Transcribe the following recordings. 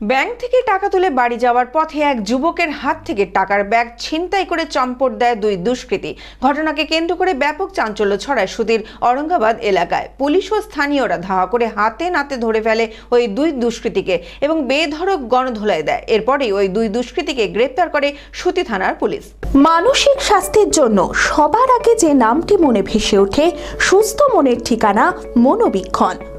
Bank থেকে টাকা তুলে বাড়ি যাওয়ার পথে এক যুবকের হাত থেকে টাকার ব্যাগ ছিনতাই করে চম্পট দেয় দুই দুষ্কৃতী। ঘটনাকে কেন্দ্র করে ব্যাপক চাঞ্চল্য ছড়ায় সুদীর অরঙ্গাবাদ এলাকায়। পুলিশ ও স্থানীয়রা ধাওয়া করে হাতে নাতে ধরে ফেলে ওই দুই দুষ্কৃতীকে এবং বেধড়ক গণধোলাই দেয়। এরপরেই ওই দুই দুষ্কৃতীকে গ্রেপ্তার করে সুতি থানার পুলিশ। মানসিক স্বাস্থ্যের জন্য সবার আগে যে নামটি মনে ভেসে ওঠে, সুস্থ মনের ঠিকানা মনোবীক্ষণ।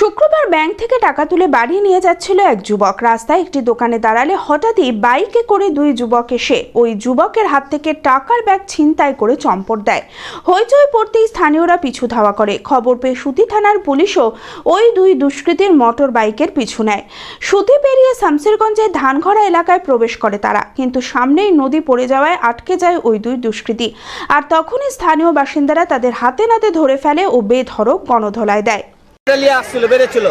শুক্রবার ব্যাংক থেকে টাকা তুলে বাড়ি নিয়ে যাচ্ছিল এক যুবক। রাস্তায় একটি দোকানে দাঁড়ালে হঠাৎই বাইকে করে দুই যুবক এসে ওই যুবকের হাত থেকে টাকার ব্যাগ ছিনতাই করে চম্পট দেয়। হইচই পড়তেই স্থানীয়রা পিছু ধাওয়া করে। খবর পেয়ে সুতি থানার পুলিশও ওই দুই দুষ্কৃতীর মোটর বাইকের পিছু নেয়। সুতি পেরিয়ে শামসেরগঞ্জের ধানঘরা এলাকায় প্রবেশ করে তারা, কিন্তু সামনেই নদী পড়ে যাওয়ায় আটকে যায় ওই দুই দুষ্কৃতী। আর তখনই স্থানীয় বাসিন্দারা তাদের হাতে নাতে ধরে ফেলে ও বেধড়ক গণধোলায় দেয়। নিয়ে আসছিল বেড়েছিল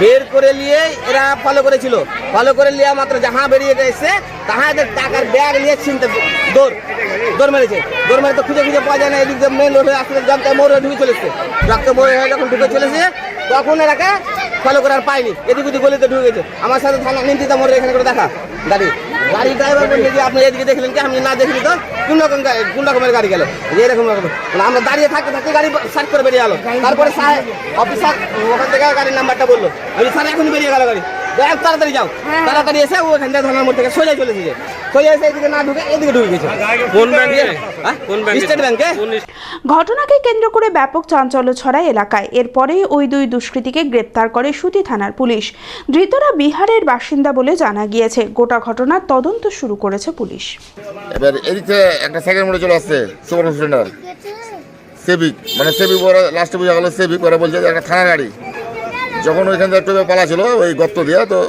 বের করে নিয়ে এরা ফলো করেছিল। ফলো করে নিয়ে মাত্র যাহা বেরিয়ে গেছে তাহা এদের টাকার ব্যাগ নিয়ে ছিনতে দৌড় দৌড় মেরেছে। দৌড় মেরে তো খুঁজে খুঁজে পাওয়া যায় না, এদিক মেন রোড হয়ে আসলে জমকা মোড় ঢুকে চলেছে। রক্ত মোড় হয়ে যখন ঢুকে চলেছে, তখন এরাকে ফলো করে আর পাইনি। এদিক ওদিক গলিতে ঢুকে গেছে। আমার সাথে থানা নিন্দিতা মোড়ে এখানে করে দেখা। গাড়ি। গাড়ি ড্রাইভার বলছে যে আপনি এদিকে দেখলেন কি? আমি না দেখলি তো? কোন রকম কোন রকমের গাড়ি গেল? এরকম রকম। মানে আমরা দাঁড়িয়ে থাকতে থাকতে গাড়ি সার্চ করে বেরিয়ে গেলো তারপরে অফিসার ওখান থেকে গাড়ির নাম্বারটা বলল। আমি স্যার এখন বেরিয়ে গেল গাড়ি। তাড়াতাড়ি যাও। তাড়াতাড়ি এসে ও এখান থেকে থানার মোড় থেকে সোজা চলে এসেছে। সোজা এসে এদিকে না ঢুকে এদিকে ঢুকে গেছে। কোন ব্যাংকে কোন ব্যাংকে স্টেট ব্যাংকে ঘটনাকে কেন্দ্র করে ব্যাপক চাঞ্চল্য ছড়ায় এলাকায়। এরপরেই ওই দুই দুষ্কৃতীকে গ্রেপ্তার করে সুতি থানার পুলিশ। ধৃতরা বিহারের বাসিন্দা বলে জানা গিয়েছে। গোটা ঘটনার তদন্ত শুরু করেছে পুলিশ। এবার এদিকে একটা সেকেন্ড মোড়ে চলে আসছে সুপার স্প্লেন্ডার সেবিক মানে সেবিক ওরা লাস্টে বোঝা গেলো সেবিক ওরা বলছে যে একটা থানা গাড়ি। যখন ওইখান থেকে টোপে পালা ছিল ওই গর্ত দিয়ে তো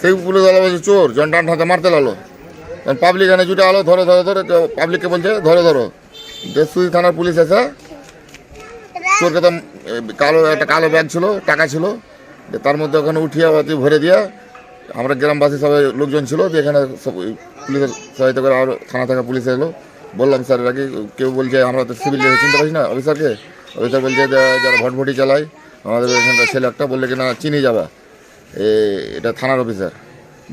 সেই পুলিশ চোর জন টান মারতে লাগল। পাবলিক এখানে জুটে আলো, ধরো ধরো ধরো পাবলিককে বলছে, ধরো ধরো। দেশসুদি থানার পুলিশ এসে চোরকে তো কালো, একটা কালো ব্যাগ ছিল, টাকা ছিল। তার মধ্যে ওখানে উঠিয়ে অতি ভরে দিয়ে আমরা গ্রামবাসী সবাই লোকজন ছিল, দিয়ে এখানে সব পুলিশের সহায়তা করে আর থানা থেকে পুলিশ এলো। বললাম, স্যার, এরা কি কেউ বলছে, আমরা তো সিভিল চিনতে পারছি না, অফিসারকে? অফিসার বলছে, যে যারা ভটভটি চালায়। আমাদের এখানকার ছেলে একটা বললে কি না, চিনি যাবা? এটা থানার অফিসার।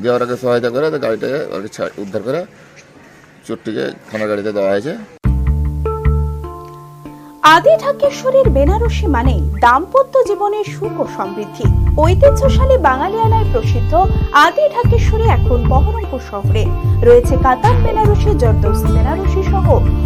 দিয়ে সহায়তা করে তো গাড়িটাকে ওকে উদ্ধার করে চোরটিকে থানার গাড়িতে দেওয়া হয়েছে। আদি ঢাকেশ্বরীর বেনারসি মানে দাম্পত্য জীবনের সুখ ও সমৃদ্ধি। ঐতিহ্যশালী বাঙালিয়ানায় প্রসিদ্ধ আদি ঢাকেশ্বরী এখন বহরমপুর শহরে। রয়েছে কাতার বেনারসি জর্দৌসি বেনারসি সহ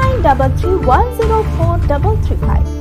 933104335.